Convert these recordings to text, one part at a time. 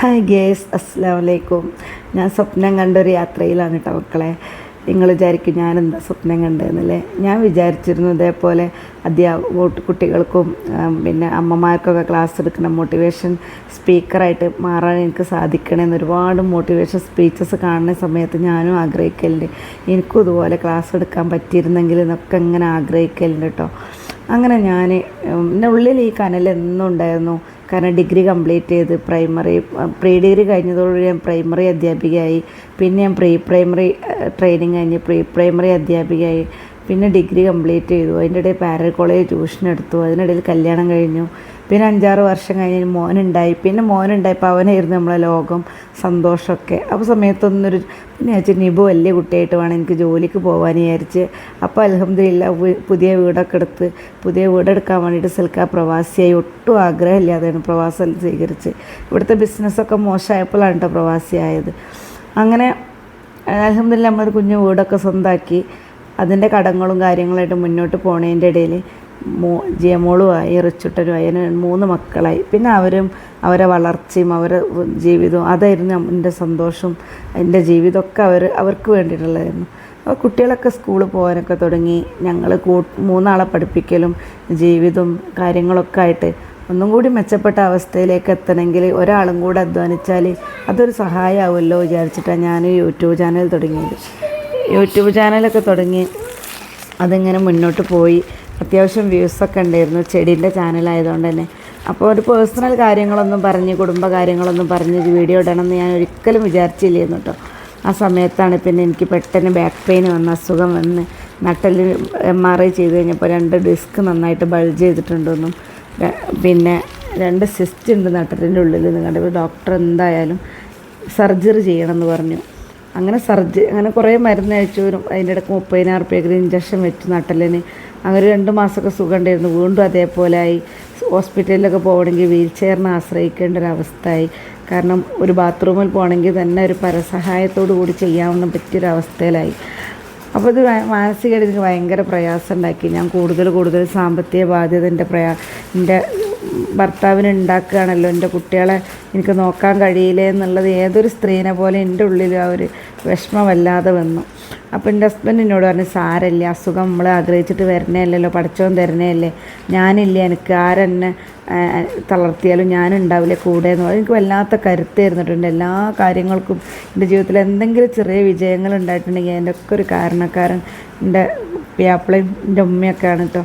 Hi guys അസ്സാം വലൈക്കും ഞാൻ സ്വപ്നം കണ്ടൊരു യാത്രയിലാണ് കേട്ടോ മക്കളെ. നിങ്ങൾ വിചാരിക്കും ഞാൻ എന്താ സ്വപ്നം കണ്ടതെന്നല്ലേ ഞാൻ വിചാരിച്ചിരുന്നു ഇതേപോലെ അധ്യാപക കുട്ടികൾക്കും പിന്നെ അമ്മമാർക്കൊക്കെ ക്ലാസ് എടുക്കുന്ന മോട്ടിവേഷൻ സ്പീക്കറായിട്ട് മാറാൻ എനിക്ക് സാധിക്കണമെന്ന് ഒരുപാട് മോട്ടിവേഷൻ സ്പീച്ചസ് കാണുന്ന സമയത്ത് ഞാനും ആഗ്രഹിക്കലുണ്ട്. എനിക്കും ഇതുപോലെ ക്ലാസ് എടുക്കാൻ പറ്റിയിരുന്നെങ്കിൽ എന്നൊക്കെ ഇങ്ങനെ ആഗ്രഹിക്കലുണ്ട് കേട്ടോ അങ്ങനെ ഞാൻ എന്റെ ഉള്ളിൽ ഈ കനൽ എന്നും ഉണ്ടായിരുന്നു. കാരണം ഡിഗ്രി കംപ്ലീറ്റ് ചെയ്ത് പ്രൈമറി പ്രീ ഡിഗ്രി കഴിഞ്ഞതോടുകൂടി ഞാൻ പ്രൈമറി അധ്യാപികയായി. പിന്നെ ഞാൻ പ്രീ പ്രൈമറി ട്രെയിനിങ് കഴിഞ്ഞ് പ്രീ പ്രൈമറി അധ്യാപികയായി. പിന്നെ ഡിഗ്രി കംപ്ലീറ്റ് ചെയ്തു. അതിന്റെ ഇടയിൽ പാരൽ കോളേജ് ട്യൂഷൻ എടുത്തു. അതിനിടയിൽ കല്യാണം കഴിഞ്ഞു. പിന്നെ അഞ്ചാറ് വർഷം കഴിഞ്ഞ് മോനുണ്ടായി. പിന്നെ മോനുണ്ടായപ്പോൾ അവനായിരുന്നു നമ്മളെ ലോകം സന്തോഷമൊക്കെ. അപ്പോൾ സമയത്തൊന്നൊരു പിന്നെ വെച്ചാൽ നിബു വലിയ കുട്ടിയായിട്ട് വേണം എനിക്ക് ജോലിക്ക് പോകാൻ വിചാരിച്ച്. അപ്പോൾ അലഹമ്മദില്ല പുതിയ വീടൊക്കെ എടുത്ത് പുതിയ വീടെടുക്കാൻ വേണ്ടിയിട്ട് സിൽക്ക പ്രവാസിയായി. ഒട്ടും ആഗ്രഹമില്ലാതെയാണ് പ്രവാസം സ്വീകരിച്ച്. ഇവിടുത്തെ ബിസിനസ്സൊക്കെ മോശമായപ്പോഴാണ് കേട്ടോ പ്രവാസിയായത്. അങ്ങനെ അലഹമ്മദില്ല നമ്മളൊരു കുഞ്ഞു വീടൊക്കെ സ്വന്തമാക്കി അതിന്റെ കടങ്ങളും കാര്യങ്ങളായിട്ട് മുന്നോട്ട് പോണതിന്റെ ഇടയിൽ മോ ജയമോളുമായി റിച്ചുട്ടനുമായി അതിന് മൂന്ന് മക്കളായി. പിന്നെ അവരും അവരെ വളർച്ചയും അവരെ ജീവിതവും അതായിരുന്നു എന്റെ സന്തോഷം. എന്റെ ജീവിതമൊക്കെ അവർ അവർക്ക് വേണ്ടിയിട്ടുള്ളതായിരുന്നു. അപ്പോൾ കുട്ടികളൊക്കെ സ്കൂളിൽ പോകാനൊക്കെ തുടങ്ങി. ഞങ്ങൾ കൂ മൂന്നാളെ പഠിപ്പിക്കലും ജീവിതവും കാര്യങ്ങളൊക്കെ ആയിട്ട് ഒന്നും കൂടി മെച്ചപ്പെട്ട അവസ്ഥയിലേക്ക് എത്തണമെങ്കിൽ ഒരാളും കൂടെ അധ്വാനിച്ചാൽ അതൊരു സഹായമാവുമല്ലോ വിചാരിച്ചിട്ടാണ് ഞാൻ യൂട്യൂബ് ചാനൽ തുടങ്ങിയത്. യൂട്യൂബ് ചാനലൊക്കെ തുടങ്ങി അതിങ്ങനെ മുന്നോട്ട് പോയി. അത്യാവശ്യം വ്യൂസൊക്കെ ഉണ്ടായിരുന്നു ചെടീന്റെ ചാനലായതുകൊണ്ട് തന്നെ. അപ്പോൾ ഒരു പേഴ്സണൽ കാര്യങ്ങളൊന്നും പറഞ്ഞ് കുടുംബ കാര്യങ്ങളൊന്നും പറഞ്ഞ് വീഡിയോ ഇടണമെന്ന് ഞാൻ ഒരിക്കലും വിചാരിച്ചില്ലായിരുന്നു കേട്ടോ. ആ സമയത്താണ് പിന്നെ എനിക്ക് പെട്ടെന്ന് ബാക്ക് പെയിൻ വന്ന അസുഖം വന്ന്. നട്ടൽ എം ആർ ഐ ചെയ്ത് കഴിഞ്ഞപ്പോൾ രണ്ട് ഡിസ്ക് നന്നായിട്ട് ബൾജ് ചെയ്തിട്ടുണ്ടെന്നും പിന്നെ രണ്ട് സിസ്റ്റ് ഉണ്ട് നട്ടലിന്റെ ഉള്ളിൽ. കണ്ടപ്പോൾ ഡോക്ടർ എന്തായാലും സർജറി ചെയ്യണമെന്ന് പറഞ്ഞു. അങ്ങനെ സർജറി അങ്ങനെ കുറേ മരുന്ന് അയച്ചു. വരും അതിന്റെ ഇടയ്ക്ക് മുപ്പതിനായിരം റുപ്യക്ക് ഇഞ്ചക്ഷൻ വെച്ച് നട്ടലിന്. അങ്ങനെ രണ്ട് മാസമൊക്കെ സുഖം ഉണ്ടായിരുന്നു വീണ്ടും അതേപോലെ ആയി ഹോസ്പിറ്റലിലൊക്കെ പോകണമെങ്കിൽ വീൽ ചെയറിനെ ആശ്രയിക്കേണ്ട ഒരു അവസ്ഥയായി. കാരണം ഒരു ബാത്റൂമിൽ പോകണമെങ്കിൽ തന്നെ ഒരു പരസഹായത്തോടു കൂടി ചെയ്യാവുന്ന പറ്റിയൊരവസ്ഥയിലായി അപ്പോൾ ഇത് മാനസികമായിട്ട് എനിക്ക് ഭയങ്കര പ്രയാസം ഉണ്ടാക്കി. ഞാൻ കൂടുതൽ കൂടുതൽ സാമ്പത്തിക ബാധ്യത എന്റെ പ്രയാ എന്റെ ഭർത്താവിന് ഉണ്ടാക്കുകയാണല്ലോ. എന്റെ കുട്ടികളെ എനിക്ക് നോക്കാൻ കഴിയില്ലേ എന്നുള്ളത് ഏതൊരു സ്ത്രീനെ പോലെ എന്റെ ഉള്ളിൽ ആ ഒരു വിഷമമല്ലാതെ വന്നു. അപ്പോൾ എന്റെ ഹസ്ബൻഡ് എന്നോട് പറഞ്ഞു സാരല്ല അസുഖം നമ്മൾ ആഗ്രഹിച്ചിട്ട് വരണേ അല്ലല്ലോ പഠിച്ചോൻ തരണേ അല്ലേ ഞാനില്ല എനിക്ക് ആരെന്നെ തളർത്തിയാലും ഞാനുണ്ടാവില്ല കൂടെ എന്ന് പറയും എനിക്ക് വല്ലാത്ത കരുത്തായിരുന്നിട്ടുണ്ട് എല്ലാ കാര്യങ്ങൾക്കും എന്റെ ജീവിതത്തിൽ എന്തെങ്കിലും ചെറിയ വിജയങ്ങൾ ഉണ്ടായിട്ടുണ്ടെങ്കിൽ എന്റെ ഒക്കെ ഒരു കാരണക്കാരൻ എന്റെ പ്യാപ്പിളയും എന്റെ ഉമ്മയൊക്കെയാണ് കേട്ടോ.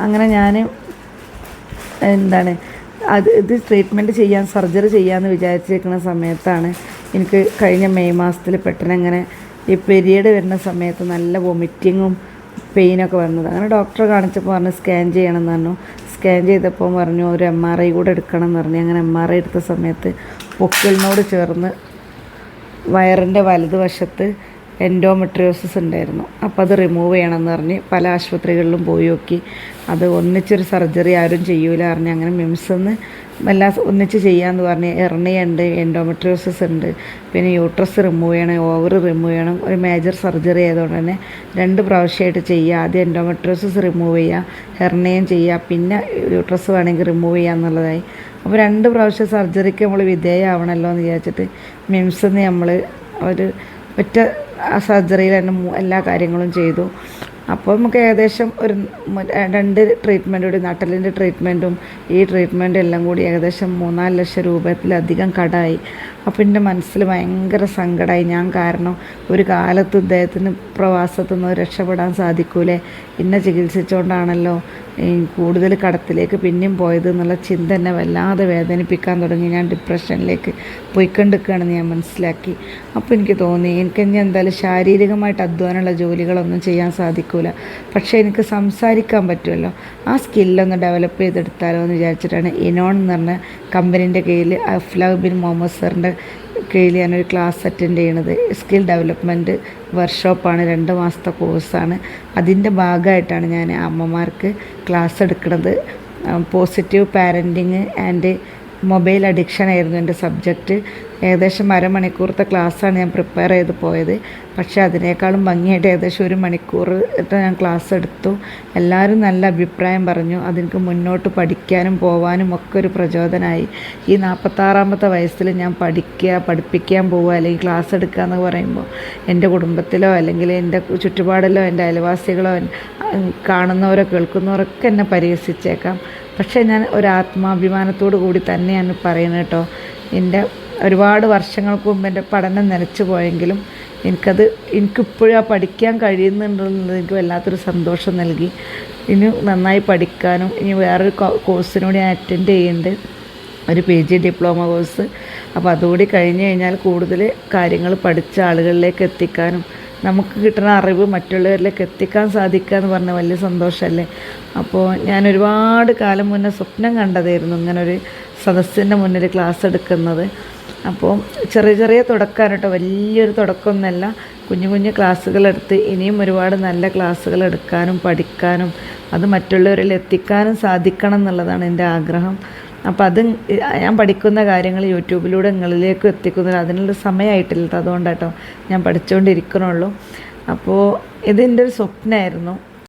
അങ്ങനെ ഞാൻ എന്താണ് അത് ഇത് ട്രീറ്റ്മെന്റ് ചെയ്യാൻ സർജറി ചെയ്യാമെന്ന് വിചാരിച്ചിരിക്കുന്ന സമയത്താണ് എനിക്ക് കഴിഞ്ഞ മെയ് മാസത്തിൽ പെട്ടെന്ന് അങ്ങനെ ഈ പീരീഡ് വരുന്ന സമയത്ത് നല്ല വൊമിറ്റിങ്ങും പെയിനൊക്കെ വന്നത്. അങ്ങനെ ഡോക്ടറെ കാണിച്ചപ്പോൾ പറഞ്ഞു സ്കാൻ ചെയ്യണം എന്ന് പറഞ്ഞു. സ്കാൻ ചെയ്തപ്പോൾ പറഞ്ഞു ഒരു എം ആർ ഐ കൂടെ എടുക്കണം എന്ന് പറഞ്ഞു. അങ്ങനെ എം ആർ ഐ എടുത്ത സമയത്ത് പൊക്കിളിനോട് ചേർന്ന് വയറിന്റെ വലതുവശത്ത് എൻഡോമെട്രിയോസിസ് ഉണ്ടായിരുന്നു. അപ്പോൾ അത് റിമൂവ് ചെയ്യണമെന്ന് പറഞ്ഞ് പല ആശുപത്രികളിലും പോയി നോക്കി. അത് ഒന്നിച്ചൊരു സർജറി ആരും ചെയ്യൂല പറഞ്ഞ് അങ്ങനെ മിംസെന്ന് എല്ലാം ഒന്നിച്ച് ചെയ്യാമെന്ന് പറഞ്ഞ് എർണിയുണ്ട് എൻഡോമെട്രിയോസിസ് ഉണ്ട്. പിന്നെ യൂട്രസ് റിമൂവ് ചെയ്യണം ഓവർ റിമൂവ് ചെയ്യണം. ഒരു മേജർ സർജറി ആയതുകൊണ്ട് തന്നെ രണ്ട് പ്രാവശ്യമായിട്ട് ചെയ്യുക. ആദ്യം എൻഡോമെട്രിയോസിസ് റിമൂവ് ചെയ്യുക ഹെർണിയം ചെയ്യുക. പിന്നെ യൂട്രസ് വേണമെങ്കിൽ റിമൂവ് ചെയ്യുക എന്നുള്ളതായി. അപ്പോൾ രണ്ട് പ്രാവശ്യം സർജറിക്ക് നമ്മൾ വിധേയമാവണമല്ലോ എന്ന് വിചാരിച്ചിട്ട് മിംസിന്ന് നമ്മൾ ഒരു ഒറ്റ സർജറിയിൽ തന്നെ എല്ലാ കാര്യങ്ങളും ചെയ്തു. അപ്പോൾ നമുക്ക് ഏകദേശം ഒരു രണ്ട് ട്രീറ്റ്മെന്റ് കൂടി നട്ടലിന്റെ ട്രീറ്റ്മെന്റും ഈ ട്രീറ്റ്മെന്റും എല്ലാം കൂടി ഏകദേശം മൂന്നാൽ ലക്ഷം രൂപത്തിലധികം കടായി. അപ്പോൾ എന്റെ മനസ്സിൽ ഭയങ്കര സങ്കടമായി. ഞാൻ കാരണം ഒരു കാലത്ത് ഇദ്ദേഹത്തിന് പ്രവാസത്തു നിന്ന് രക്ഷപ്പെടാൻ സാധിക്കൂലേ. ഇന്നെ ചികിത്സിച്ചുകൊണ്ടാണല്ലോ കൂടുതൽ കടത്തിലേക്ക് പിന്നെയും പോയത് എന്നുള്ള ചിന്ത എന്നെ വല്ലാതെ വേദനിപ്പിക്കാൻ തുടങ്ങി. ഞാൻ ഡിപ്രഷനിലേക്ക് പോയിക്കൊണ്ടിരിക്കുകയാണെന്ന് ഞാൻ മനസ്സിലാക്കി. അപ്പോൾ എനിക്ക് തോന്നി എനിക്ക് ഇനി എന്തായാലും ശാരീരികമായിട്ട് അധ്വാനമുള്ള ജോലികളൊന്നും ചെയ്യാൻ സാധിക്കില്ല പക്ഷേ എനിക്ക് സംസാരിക്കാൻ പറ്റുമല്ലോ. ആ സ്കില്ലൊന്ന് ഡെവലപ്പ് ചെയ്തെടുത്താലോ എന്ന് വിചാരിച്ചിട്ടാണ് ഇനോൺ എന്ന് പറഞ്ഞ കമ്പനീന്റെ കീഴിൽ അഫ്ലാഹ് ബിൻ മുഹമ്മദ് സാറിന്റെ കീഴിൽ ഞാനൊരു ക്ലാസ് അറ്റൻഡ് ചെയ്യണത്. സ്കിൽ ഡെവലപ്മെന്റ് വർക്ക്ഷോപ്പാണ് രണ്ട് മാസത്തെ കോഴ്സാണ് അതിന്റെ ഭാഗമായിട്ടാണ് ഞാൻ അമ്മമാർക്ക് ക്ലാസ് എടുക്കുന്നത് positive parenting and mobile addiction ആയിരുന്നു എന്റെ സബ്ജക്റ്റ് ഏകദേശം അരമണിക്കൂറത്തെ ക്ലാസ്സാണ് ഞാൻ പ്രിപ്പയർ ചെയ്ത് പോയത്. പക്ഷേ അതിനേക്കാളും ഭംഗിയായിട്ട് ഏകദേശം ഒരു മണിക്കൂർ ഞാൻ ക്ലാസ് എടുത്തു. എല്ലാവരും നല്ല അഭിപ്രായം പറഞ്ഞു. അതെനിക്ക് മുന്നോട്ട് പഠിക്കാനും പോവാനും ഒക്കെ ഒരു പ്രചോദനമായി. ഈ നാൽപ്പത്താറാമത്തെ വയസ്സിൽ ഞാൻ പഠിക്കുക പഠിപ്പിക്കാൻ പോവുക അല്ലെങ്കിൽ ക്ലാസ് എടുക്കുക എന്ന് പറയുമ്പോൾ എന്റെ കുടുംബത്തിലോ അല്ലെങ്കിൽ എന്റെ ചുറ്റുപാടിലോ എന്റെ അയൽവാസികളോ കാണുന്നവരോ കേൾക്കുന്നവരൊക്കെ എന്നെ പരിഹസിച്ചേക്കാം. പക്ഷേ ഞാൻ ഒരു ആത്മാഭിമാനത്തോടു കൂടി തന്നെയാണ് പറയുന്നത് കേട്ടോ. എന്റെ ഒരുപാട് വർഷങ്ങൾക്ക് മുമ്പ് എന്റെ പഠനം നിലച്ചു പോയെങ്കിലും എനിക്കത് എനിക്കിപ്പോഴും ആ പഠിക്കാൻ കഴിയുന്നുണ്ടെന്നുള്ളത് എനിക്ക് വല്ലാത്തൊരു സന്തോഷം നൽകി. ഇനി നന്നായി പഠിക്കാനും ഇനി വേറൊരു കോഴ്സിനൂടെ ഞാൻ അറ്റൻഡ് ചെയ്യുന്നുണ്ട് ഒരു പി ജി ഡിപ്ലോമ കോഴ്സ്. അപ്പോൾ അതുകൂടി കഴിഞ്ഞ് കഴിഞ്ഞാൽ കൂടുതൽ കാര്യങ്ങൾ പഠിച്ച ആളുകളിലേക്ക് എത്തിക്കാനും നമുക്ക് കിട്ടുന്ന അറിവ് മറ്റുള്ളവരിലേക്ക് എത്തിക്കാൻ സാധിക്കുക എന്ന് പറഞ്ഞ വലിയ സന്തോഷമല്ലേ? അപ്പോൾ ഞാൻ ഒരുപാട് കാലം മുന്നേ സ്വപ്നം കണ്ടതായിരുന്നു ഇങ്ങനൊരു സദസ്സിന്റെ മുന്നിൽ ക്ലാസ് എടുക്കുന്നത്. അപ്പോൾ ചെറിയ ചെറിയ തുടക്കമാണ് വലിയൊരു തുടക്കമൊന്നുമല്ല കുഞ്ഞു കുഞ്ഞു ക്ലാസ്സുകളെടുത്ത് ഇനിയും ഒരുപാട് നല്ല ക്ലാസ്സുകൾ എടുക്കാനും പഠിക്കാനും അത് മറ്റുള്ളവരിൽ എത്തിക്കാനും സാധിക്കണം എന്നുള്ളതാണ് എന്റെ ആഗ്രഹം. അപ്പോൾ അത് ഞാൻ പഠിക്കുന്ന കാര്യങ്ങൾ യൂട്യൂബിലൂടെ നിങ്ങളിലേക്ക് എത്തിക്കുന്നത് അതിനുള്ള സമയമായിട്ടില്ല അതുകൊണ്ടാട്ടോ ഞാൻ പഠിച്ചുകൊണ്ടിരിക്കണുള്ളൂ അപ്പോൾ ഇതെന്റെ ഒരു സ്വപ്നമായിരുന്നു.